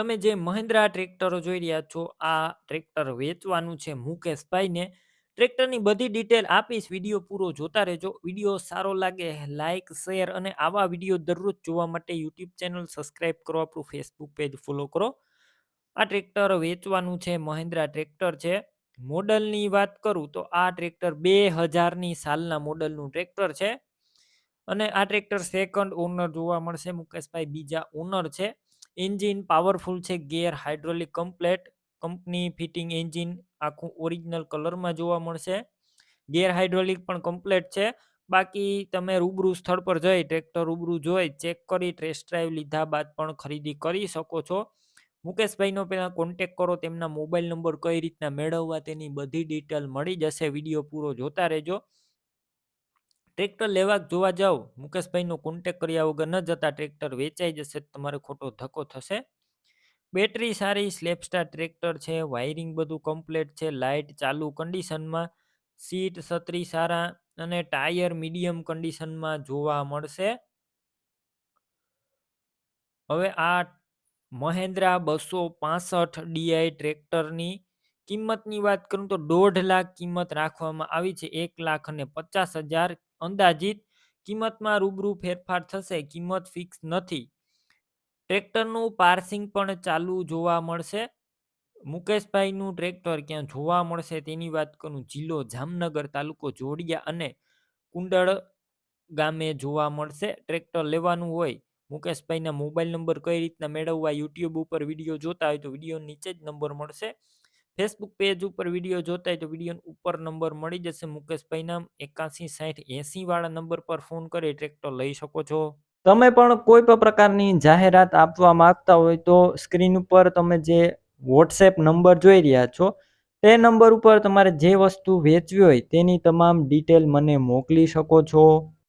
તમે જે મહિન્દ્રા ટ્રેક્ટરો જોઈ રહ્યા છો, આ ટ્રેક્ટર વેચવાનું છે મુકેશભાઈને. ટ્રેક્ટરની બધી ડિટેલ આપીશ, વીડિયો પૂરો જોતા રહેજો. વીડિયો સારો લાગે લાઇક શેર અને આવા વીડિયો દરરોજ જોવા માટે યુટ્યુબ ચેનલ સબસ્ક્રાઈબ કરો, આપણું ફેસબુક પેજ ફોલો કરો. આ ટ્રેક્ટર વેચવાનું છે, મહિન્દ્રા ટ્રેક્ટર છે. મોડલની વાત કરું તો આ ટ્રેક્ટર બે હજારની સાલના મોડલનું ટ્રેક્ટર છે. અને આ ટ્રેક્ટર સેકન્ડ ઓનર જોવા મળશે મુકેશભાઈ, બીજા ઓનર છે. એન્જિન પાવરફુલ છે, gear hydraulic complete, company fitting engine આખું ઓરિજિનલ કલરમાં જોવા મળશે. ગેર હાઇડ્રોલિક પણ કમ્પ્લેટ છે. બાકી તમે રૂબરૂ સ્થળ પર જઈ ટ્રેક્ટર રૂબરૂ જોઈ, ચેક કરી, ટેસ્ટ ડ્રાઈવ લીધા બાદ પણ ખરીદી કરી શકો છો. મુકેશભાઈનો પહેલાં કોન્ટેક કરો, તેમના મોબાઈલ નંબર કઈ રીતના મેળવવા તેની બધી ડિટેલ મળી જશે. વીડિયો પૂરો જોતા રહેજો. ટ્રેક્ટર લેવા જોવા જાઓ. મુકેશભાઈનો કોન્ટેક કર્યા વગર ન જતા ટ્રેક્ટર વેચાઈ જશે તમારે ખોટો ધક્કો થશે. બેટરી સારી, સ્લેપસ્ટાર ટ્રેક્ટર છે, વાયરિંગ બધું કમ્પ્લેટ છે, લાઇટ ચાલુ કન્ડિશનમાં સીટ છત્રી સારા અને ટાયર મીડિયમ કન્ડિશનમાં જોવા મળશે. હવે આ મહેન્દ્રા બસો પાસઠ ડીઆઈ ટ્રેક્ટરની કિંમતની વાત કરું તો દોઢ લાખ કિંમત રાખવામાં આવી છે. એક લાખ અને પચાસ હજાર અંદાજિત કિંમતમાં રૂબરૂ ફેરફાર થશે, કિંમત ફિક્સ નથી. ટ્રેક્ટરનું પાર્સિંગ પણ ચાલુ જોવા મળશે. મુકેશભાઈનું ટ્રેક્ટર ક્યાં જોવા મળશે તેની વાત કરું. જિલ્લો જામનગર તાલુકો જોડિયા અને કુંડળ ગામે જોવા મળશે. ટ્રેક્ટર લેવાનું હોય, મુકેશભાઈના મોબાઈલ નંબર કઈ રીતના મેળવવા, યુટ્યુબ ઉપર વીડિયો જોતા હોય તો વીડિયો નીચે જ નંબર મળશે. ફેસબુક પેજ ઉપર વીડિયો જોતા હોય તો વીડિયો ઉપર નંબર મળી જશે. મુકેશભાઈના એકાસી સાઠ એસી વાળા નંબર પર ફોન કરી ટ્રેક્ટર લઈ શકો છો. તમે પણ કોઈ પણ પ્રકારની જાહેરાત આપવા માંગતા હોય તો સ્ક્રીન ઉપર તમે જે વોટ્સએપ નંબર જોઈ રહ્યા છો, તે નંબર ઉપર તમારે જે વસ્તુ વેચવી હોય તેની તમામ ડિટેલ મને મોકલી શકો છો.